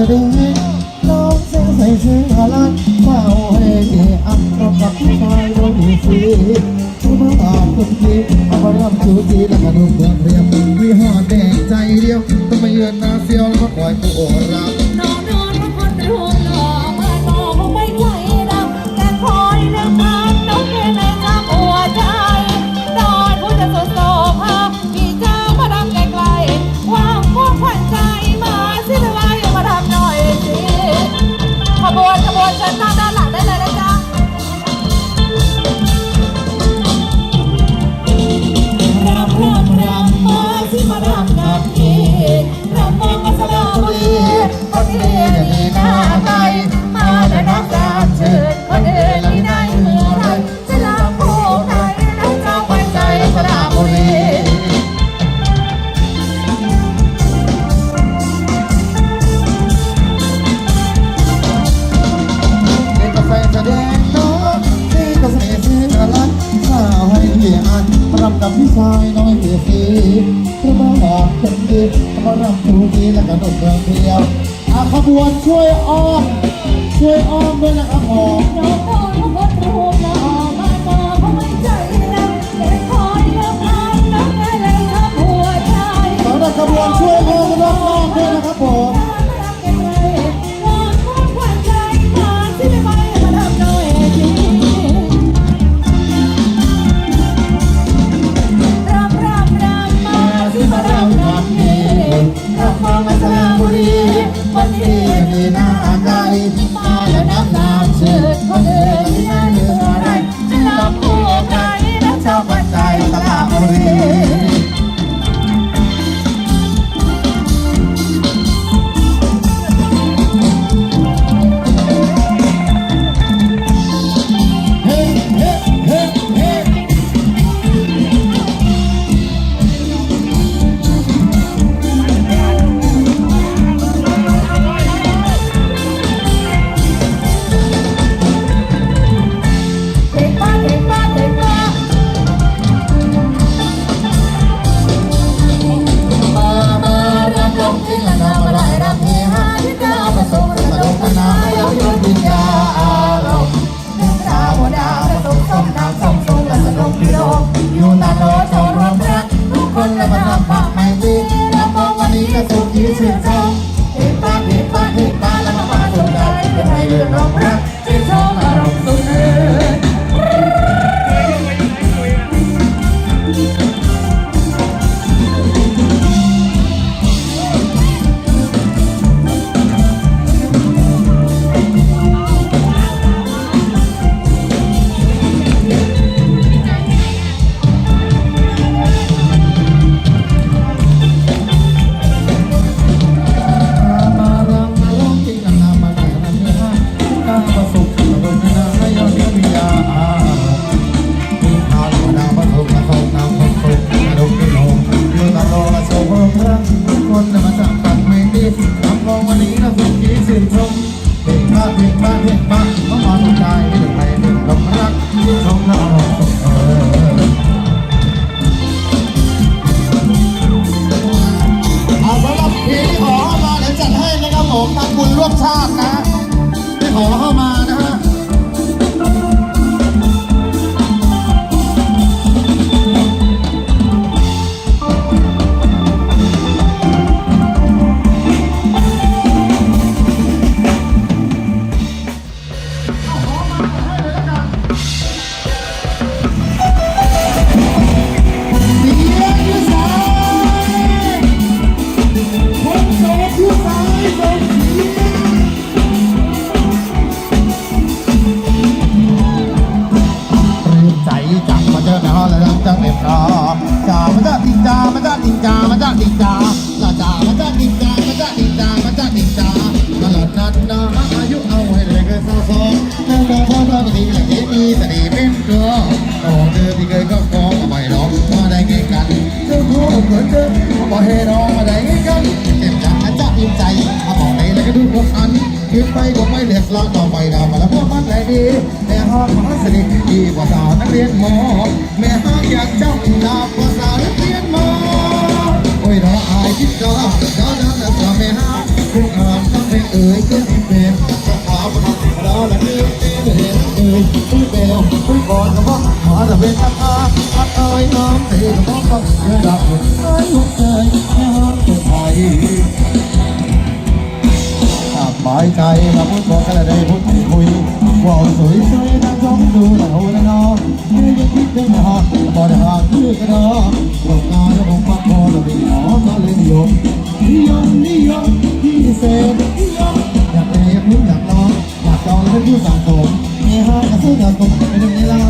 สดีน้องเสียงใส่ชื่อหลานเฝ้าให้อันรบกับผู้ชายโดยมีสีผู้มาตอบคนทีเอามาริ่มชูจีแล้กมาดูเมืองเรียบวิหารแดงใจเดียวต้องม่เยือนนาเซียวแล้วก็ปล่อยตัวรับ รำกับพี่ชายน้อยเมียสีพระมาหอกคนดีเขารำทูดีและกันดเรื่องเดียวอาขบวนช่วยอ้อมช่วยอ้อมด้วยนะครับผมขบวนช่วยอ้อมรอบๆด้วยนะครับผม มาเห็นมาเพราะมันใจเรื่องในเรื่งความรักชมออเอาสำหรับพี่ขอเข้ามาเดี๋ยวจัดให้นะครับผมทำบุญร่วมชาตินะพี่ขอเข้ามา สนิทที่ภาษานักเรียนมอแม่ห้างอยากจำดาบภาษานักเรียนมอโอ้ยเราอายคิดเราเราดังแต่แม่ห้างพวกอ่านต้องเป็เอ่ยก็พี่เป็นภาษาภาษาเราละเรียนเอ๋ยเอ่ยคุยเบลคุยก่อนก็บอกขอจะเป็นอาอาอาเอ๋ยน้องเอ๋ยน้องก็เกิดดับเอ๋ยหัวใจน้องเกิดไทยหมายใจมาพูดบอกกันเลยพูดคุย ว่าสวยสวยนั่งชมดูแต่หัวและนอนไม่ได้คิดถึงหอบ่ได้หาคือกระดองตกงานแล้วผมฟักคอแล้วเป็นหอก็เลยนยมนิยมนิยมพิเศษนิยมอยากแต่ยากรู้อยากลองอยากจองแล้วเป็นผู้สั่งสมมีห้างกระซื้อกับตกไปดึงในลา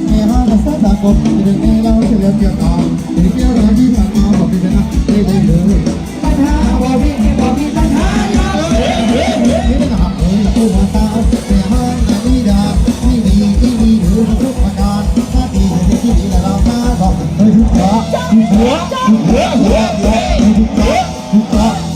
Yeah.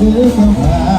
เธอต้องหา